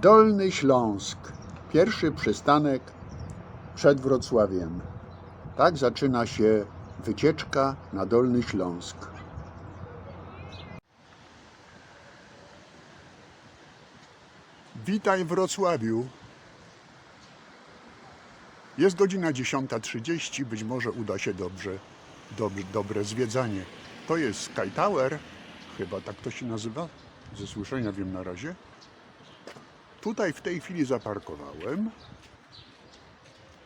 Dolny Śląsk. Pierwszy przystanek przed Wrocławiem. Tak zaczyna się wycieczka na Dolny Śląsk. Witaj Wrocławiu. Jest godzina 10.30, być może uda się dobrze, dob- dobre zwiedzanie. To jest Sky Tower, chyba tak to się nazywa, ze słyszenia wiem na razie. Tutaj w tej chwili zaparkowałem,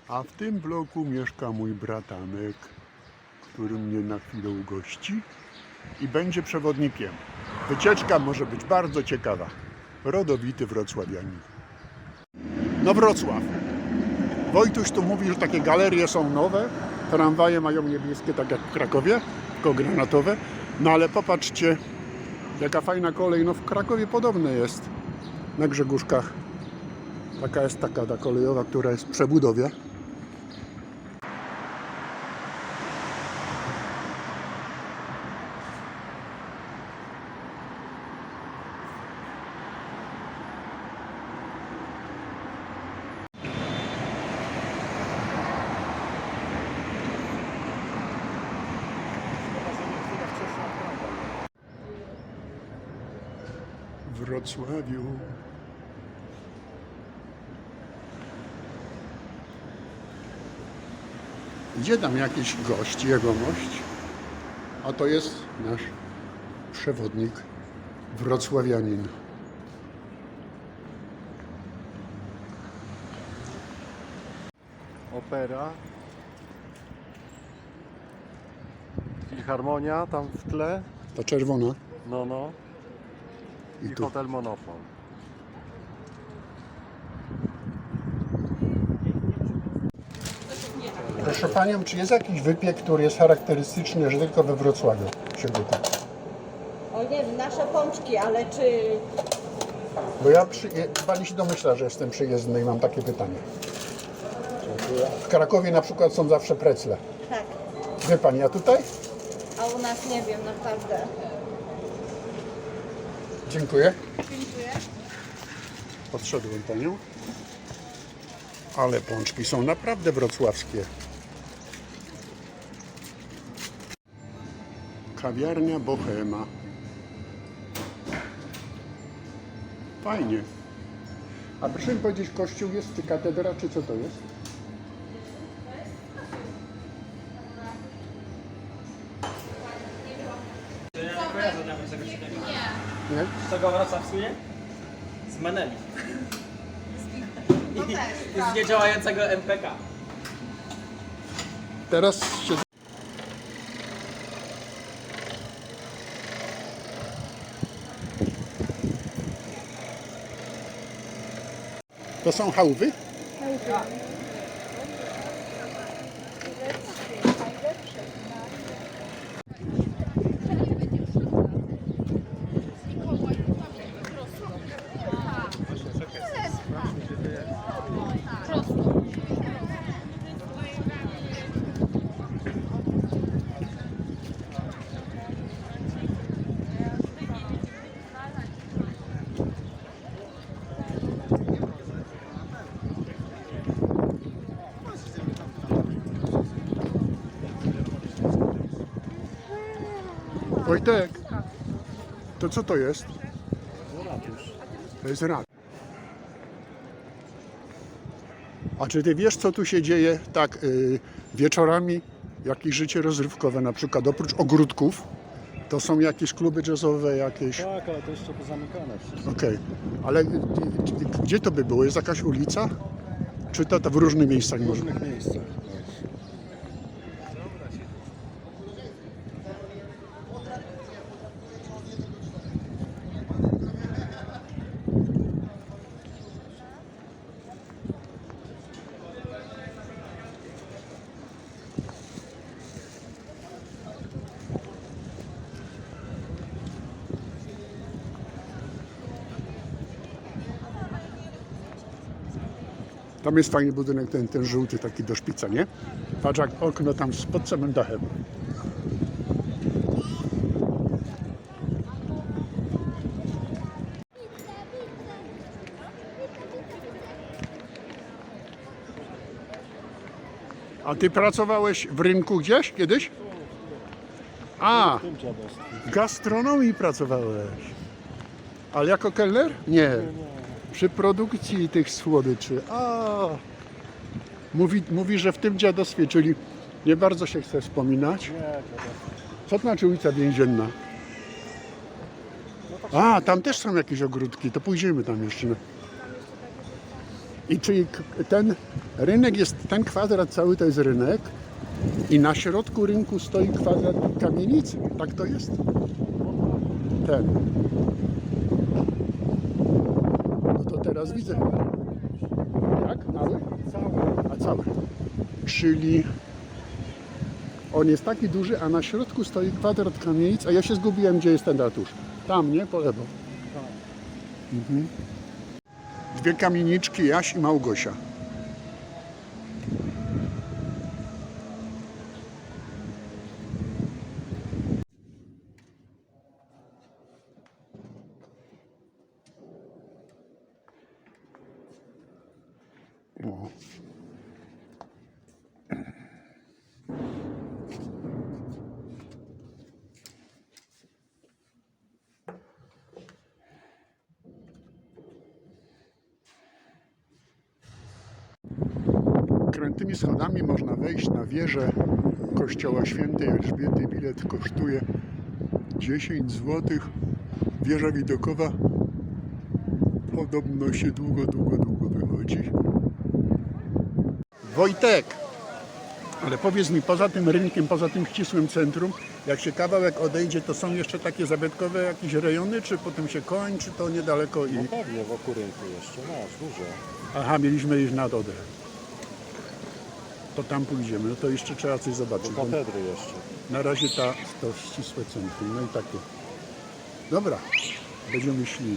a w tym bloku mieszka mój bratanek, który mnie na chwilę ugości i będzie przewodnikiem. Wycieczka może być bardzo ciekawa. Rodowity wrocławianin. No Wrocław. Wojtuś tu mówi, że takie galerie są nowe, tramwaje mają niebieskie, tak jak w Krakowie, tylko granatowe. No ale popatrzcie, jaka fajna kolej. No w Krakowie podobne jest, na Grzegórzkach. Taka jest taka ta kolejowa, która jest w przebudowie. Wrocławiu. Idzie tam jakiś gość, jegomość, a to jest nasz przewodnik, wrocławianin. opera, filharmonia tam w tle, Ta czerwona. no no I i tu. hotel Monopol. Proszę Panią, czy jest jakiś wypiek, który jest charakterystyczny, że tylko we Wrocławiu się gotuj? O nie wiem, nasze pączki, ale czy Bo ja przy... Pani się domyśla, że jestem przyjezdny i mam takie pytanie. W Krakowie na przykład są zawsze precle. tak, Wie Pani, a tutaj? a u nas nie wiem naprawdę. Dziękuję. Dziękuję. Podszedłem Panią. Ale pączki są naprawdę wrocławskie. Kawiarnia Bohema. Fajnie. A proszę mi powiedzieć, kościół jest, czy katedra, czy co to jest? Kojarzę nawet czegoś takiego. Nie? Z czego Wrocław słynie? Z Meneli. I, i z niedziałającego MPK. Teraz się... To są chałupy? Wojtek, to co to jest? To jest rat. A czy ty wiesz, co tu się dzieje tak y, wieczorami? Jakieś życie rozrywkowe, na przykład oprócz ogródków, to są jakieś kluby jazzowe, jakieś. Tak, ale to jeszcze pozamykane wszystko. Okej, ale y, y, gdzie to by było? Jest jakaś ulica? Czy to, to w różnych miejscach W różnych miejscach. Tam jest fajny budynek, ten, ten żółty, taki do szpica, nie? Patrz jak okno tam pod samym dachem. A ty pracowałeś w rynku gdzieś kiedyś? A, w gastronomii pracowałeś. Ale jako kelner? Nie. Przy produkcji tych słodyczy. A. Mówi, mówi, że w tym dziadostwie, czyli nie bardzo się chce wspominać. Co to znaczy ulica Więzienna? A, tam też są jakieś ogródki, to pójdziemy tam jeszcze. I czyli ten rynek jest, ten kwadrat cały to jest rynek i na środku rynku stoi kwadrat kamienicy. Tak to jest? Ten. No to teraz widzę. Jak? Mały? A cały. Czyli on jest taki duży, a na środku stoi kwadrat kamienic, a ja się zgubiłem, gdzie jest ten ratusz. Tam, nie? Po lewo. Mhm. Dwie kamieniczki, Jaś i Małgosia. O. Krętymi schodami można wejść na wieżę kościoła świętej Elżbiety. Bilet kosztuje 10 zł. Wieża widokowa podobno się długo, długo, długo. Wojtek, ale powiedz mi, poza tym rynkiem, poza tym ścisłym centrum, jak się kawałek odejdzie, to są jeszcze takie zabytkowe jakieś rejony, czy potem się kończy to niedaleko i... No pewnie wokół rynku jeszcze, masz dużo. Aha, mieliśmy iść na Dodrę. To tam pójdziemy, no to jeszcze trzeba coś zobaczyć. Do katedry jeszcze. Na razie ta, to ścisłe centrum, no i takie. Dobra, będziemy szli.